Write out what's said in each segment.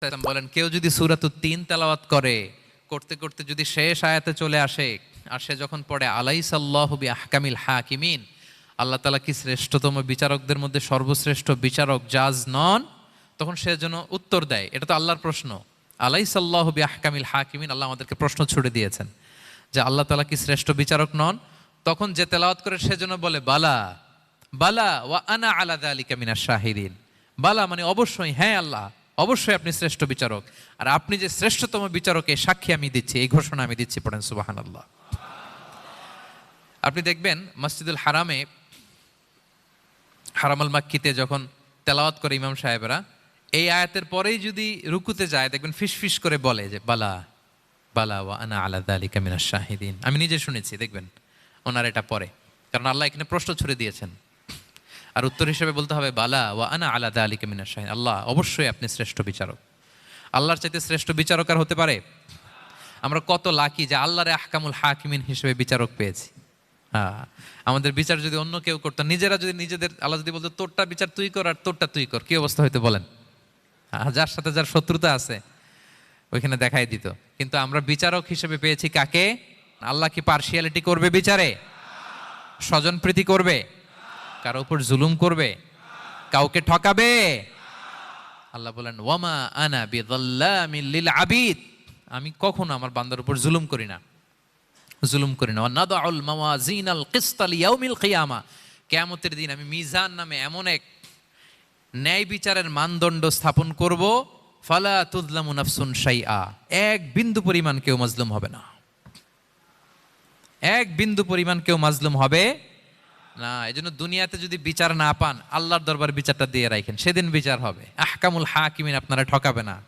বলেন, কেউ যদি সুরাত তিন তেলাওয়াত করে, করতে করতে যদি শেষ আয়াতে চলে আসে, আর সে যখন পড়ে আলাই সাল্লাহ বি আহকামিল হাকিমিন, আল্লাহ তালা কি শ্রেষ্ঠতম বিচারকদের মধ্যে সর্বশ্রেষ্ঠ বিচারক, জাজ নন? তখন সে যেন উত্তর দেয়। এটা তো আল্লাহর প্রশ্ন। আলাই সাল্লাহ বি আহকামিল হাকিমিন, আল্লাহ আমাদেরকে প্রশ্ন ছুড়ে দিয়েছেন যে আল্লাহ তালা কি শ্রেষ্ঠ বিচারক নন? তখন যে তেলাওয়াত করে, সে যেন বলে, বালা বালা ওয়া আনা আলাদা আলী মিনার শাহিদিন বালা মানে অবশ্যই হ্যাঁ আল্লাহ অবশ্যই আপনি শ্রেষ্ঠ বিচারক। আর আপনি যে শ্রেষ্ঠতম বিচারকে সাক্ষী আমি দিচ্ছি, এই ঘোষণা আমি দিচ্ছি, পড়েন সুবাহান আল্লাহ আপনি দেখবেন মসজিদুল হারামে, হারামাল মাক্কিতে যখন তেলাওয়াত করে ইমাম সাহেবরা, এই আয়াতের পরেই যদি রুকুতে যায়, দেখবেন ফিস ফিস করে বলে যে, বালা বালা ওয়া আনা আলাদা আলিকা মিনার শাহিদিন। আমি নিজে শুনেছি, দেখবেন, ওনার এটা পরে। কারণ আল্লাহ এখানে প্রশ্ন ছুড়ে দিয়েছেন। আর উত্তর হিসেবে বলতে হবে বালা ওয়া আনা আলাদা আলিকা মিনার শাহিদ আল্লাহ অবশ্যই আপনি শ্রেষ্ঠ বিচারক। আল্লাহর চাইতে শ্রেষ্ঠ বিচারক আর হতে পারে? আমরা কত লাকি যে আল্লাহরে আহকামুল হাকিমিন হিসেবে বিচারক পেয়েছি। হ্যাঁ আমাদের বিচার যদি অন্য কেউ করতো নিজেরা যদি নিজেদের আল্লাহ যদি বলতো তোরটা বিচার তুই কর আর তোরটা তুই কর। কি অবস্থা হইতে বলেন? হ্যাঁ, যার সাথে যার শত্রুতা আছে ওইখানে দেখাই দিত। কিন্তু আমরা বিচারক হিসেবে পেয়েছি কাকে? আল্লাহ কি পার্সিয়ালিটি করবে বিচারে? স্বজন প্রীতি করবে? কারও উপর জুলুম করবে? কাউকে ঠকাবে? আল্লাহ বলেন, ওয়ামা আনা লিল আবিদ। আমি কখনো আমার বান্দার উপর জুলুম করি না। জুলুম করি না। নাদাউল মাওয়াজিন কিসতাল ইয়াউমিল কিয়ামা। কিয়ামতের দিন আমি মিজান নামে এমন এক ন্যায় বিচারের মানদণ্ড স্থাপন করব, ফালা তুদলামু নাফসুন শাইআ। এক বিন্দু পরিমাণ কেউ মাজলুম হবে না। এক বিন্দু পরিমাণ কেউ মাজলুম হবে না এই জন্য দুনিয়াতে যদি বিচার না পান, আল্লাহর দরবার বিচারটা দিয়ে রাখেন। সেদিন বিচার হবে। আহকামুল হাকিমিন, আপনারা ঠকাবে না।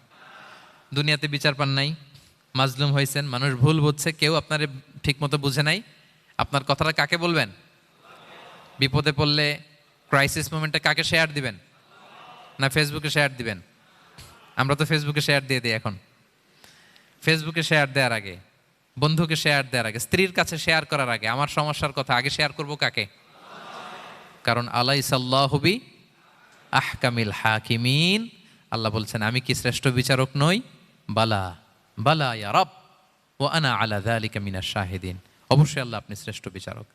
দুনিয়াতে বিচার পান নাই। মাজলুম হয়েছেন, মানুষ ভুল বুঝছে, কেউ আপনার ঠিক মতো বুঝে নাই। আপনার কথাটা কাকে বলবেন? বিপদে পড়লে ক্রাইসিস মোমেন্টে কাকে শেয়ার দিবেন? না ফেসবুকে শেয়ার দিবেন? আমরা তো ফেসবুকে শেয়ার দিয়ে দিই এখন। ফেসবুকে শেয়ার দেওয়ার আগে, বন্ধুকে শেয়ার দেওয়ার আগে, স্ত্রীর কাছে শেয়ার করার আগে, আমার সমস্যার কথা আগে শেয়ার করব কাকে? কারণ আলাই সাল্লাহবি আহকামিল হাকিমিন। আল্লাহ বলছেন, আমি কি শ্রেষ্ঠ বিচারক নই? বালা বালা ইয়ারব ও আনা আলা আলিকা মিনা শাহেদিন। অবশ্যই আল্লাহ আপনি শ্রেষ্ঠ বিচারক।